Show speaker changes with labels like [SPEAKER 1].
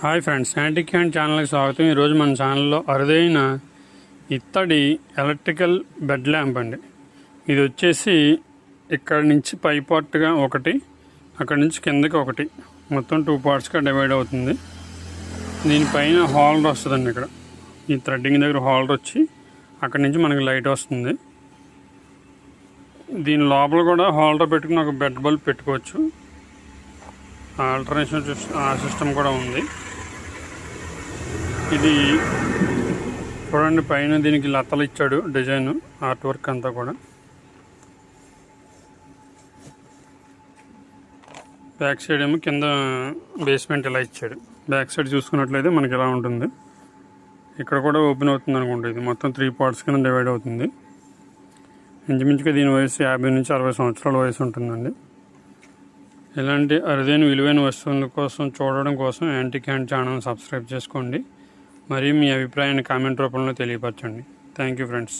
[SPEAKER 1] Hi friends antique hand ఛానల్కి స్వాగతం. ఈరోజు మన ఛానల్లో అరుదైన ఇత్తడి ఎలక్ట్రికల్ బెడ్ ల్యాంప్ అండి. ఇది వచ్చేసి ఇక్కడ నుంచి పై పార్ట్గా ఒకటి అక్కడ నుంచి కిందకి ఒకటి. మొత్తం టూ పార్ట్స్గా డివైడ్ అవుతుంది. దీనిపైన హాల్డర్ వస్తుందండి ఇక్కడ. ఈ థ్రెడ్డింగ్ దగ్గర హాల్డర్ వచ్చి అక్కడ నుంచి మనకి లైట్ వస్తుంది. దీని లోపల కూడా హాల్డర్ పెట్టుకుని ఒక బెడ్ బల్బ్ పెట్టుకోవచ్చు. ఆల్టర్నేషన్ ఆ సిస్టమ్ కూడా ఉంది. ఇది చూడండి పైన దీనికి లతలు ఇచ్చాడు డిజైన్ ఆర్ట్ వర్క్ అంతా కూడా. బ్యాక్ సైడ్ ఏమో కింద బేస్మెంట్ ఇలా ఇచ్చాడు. బ్యాక్ సైడ్ చూసుకున్నట్లయితే మనకి ఇలా ఉంటుంది. ఇక్కడ కూడా ఓపెన్ అవుతుంది అనుకుంటా ఇది. మొత్తం త్రీ పార్ట్స్ కింద డివైడ్ అవుతుంది. ఇంచుమించుగా దీని వయసు యాభై నుంచి అరవై సంవత్సరాల వయసు ఉంటుందండి. ఇలాంటి అరుదైన విలువైన వస్తువుల కోసం చూడడం కోసం యాంటీ క్యాండ్ ఛానల్ సబ్స్క్రైబ్ చేసుకోండి. మరియు మీ అభిప్రాయాన్ని కామెంట్ రూపంలో తెలియపరచండి. Thank you friends